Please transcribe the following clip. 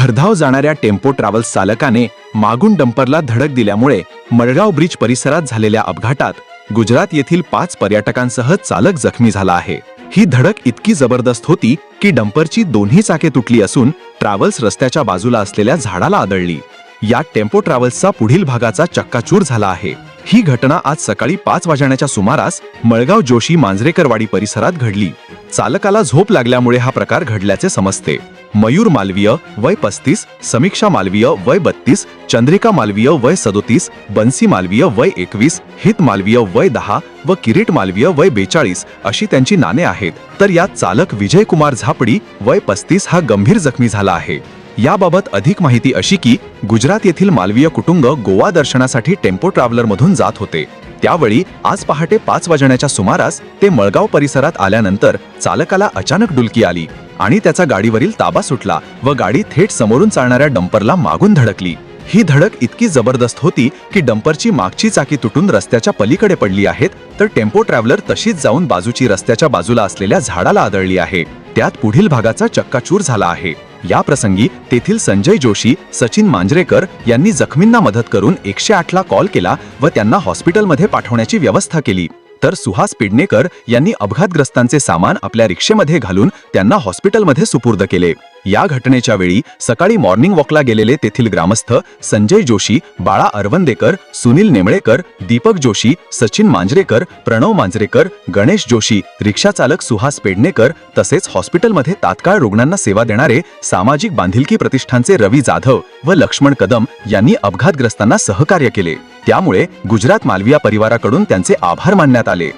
भरधाव जाणाऱ्या tempo travels चालकाने मागून डंपरला धडक दिल्यामुळे मडगाव ब्रिज परिसरात झालेल्या अपघातात गुजरात येथील पाच पर्यटकांसह चालक जखमी झाला आहे. ही धडक इतकी जबरदस्त होती की डंपरची दोन्ही चाके तुटली असून ट्रॅव्हल्स रस्त्याच्या बाजूला असलेल्या झाडाला आदळली. या टेम्पो ट्रॅव्हल्सचा पुढील भागाचा चक्काचूर झाला आहे. ही घटना आज सकाळी पाच वाजण्याच्या सुमारास मळगाव जोशी मांजरेकरवाडी परिसरात घडली. चालकाला झोप लागल्यामुळे हा प्रकार घडल्याचे समजते. मयूर मालवीय वय पस्तीस समीक्षा मालवीय वय बत्तीस चंद्रिका मालवीय वय सदोतीस बन्सी मालवीय वय एकवीस हित मालवीय वय दहा व किरीट मालवीय वय बेचाळीस अशी त्यांची नाणे आहेत. तर यात चालक विजय कुमार झापडी वय पस्तीस हा गंभीर जखमी झाला आहे. याबाबत अधिक माहिती अशी की गुजरात येथील मालवीय कुटुंब गोवा दर्शनासाठी टेम्पो ट्रॅव्हलर मधून जात होते. त्यावेळी आज पहाटे पाच वाजण्याच्या सुमारास ते मळगाव परिसरात आल्यानंतर चालकाला अचानक डुलकी आली. आणि त्याचा गाडीवरील ताबा सुटला व गाडी थेट समोरून चालणाऱ्या डंपरला मागून धडकली. ही धडक इतकी जबरदस्त होती की डंपरची मागची चाकी तुटून रस्त्याच्या पलीकडे पडली आहेत तर टेम्पो ट्रॅव्हलर तशीच जाऊन बाजूची रस्त्याच्या बाजूला असलेल्या झाडाला आदळली आहे. त्यात पुढील भागाचा चक्काचूर झाला आहे. या प्रसंगी तेथील संजय जोशी सचिन मांजरेकर यांनी जखमींना मदत करून एकशे आठला कॉल केला व त्यांना हॉस्पिटलमध्ये पाठवण्याची व्यवस्था केली. तर सुहास पिडणेकर यांनी अपघातग्रस्तांचे सामान आपल्या रिक्षेमध्ये घालून त्यांना हॉस्पिटलमध्ये सुपूर्द केले. या घटनेच्या वेळी सकाळी मॉर्निंग वॉकला गेलेले तेथील ग्रामस्थ संजय जोशी बाळा अरवंदेकर सुनील नेमळेकर दीपक जोशी सचिन मांजरेकर प्रणव मांजरेकर गणेश जोशी रिक्षाचालक सुहास पेडणेकर तसेच हॉस्पिटलमध्ये तात्काळ रुग्णांना सेवा देणारे सामाजिक बांधिलकी प्रतिष्ठानचे रवी जाधव व लक्ष्मण कदम यांनी अपघातग्रस्तांना सहकार्य केले. त्यामुळे गुजरात मालविया परिवाराकडून त्यांचे आभार मानण्यात आले.